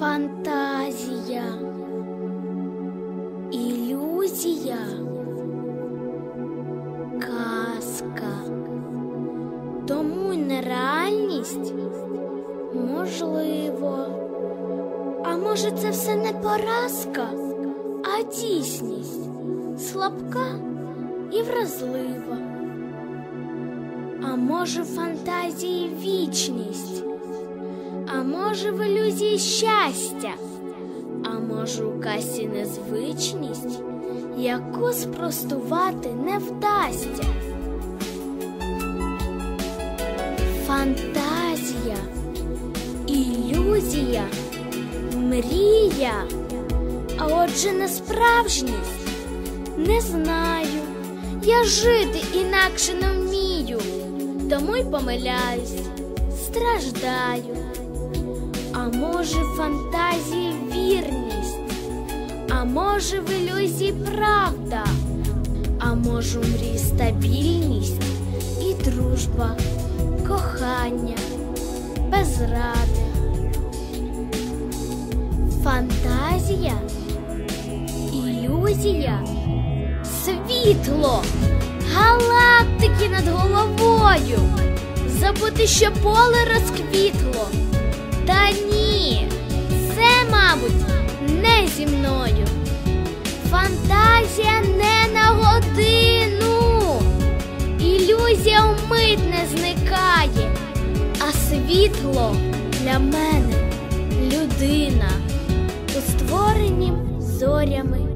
Фантазія, ілюзія, казка. Тому нереальність можливо. А може, це все не поразка, а дійсність слабка і вразлива. А може, фантазії вічність, а може, в ілюзії щастя, а може, у касі незвичність, яку спростувати не вдасться. Фантазія, ілюзія, мрія, а отже не справжність. Не знаю, я жити інакше не вмію, тому й помиляюсь, страждаю. Може, в фантазії вірність, а може, в ілюзії правда, а може, у мрії стабільність і дружба, кохання, без ради. Фантазія, ілюзія, світло, галактики над головою. Забути, що поле розквітло. Зі мною. Фантазія не на годину. Ілюзія вмить не зникає, а світло для мене людина у створенім зорями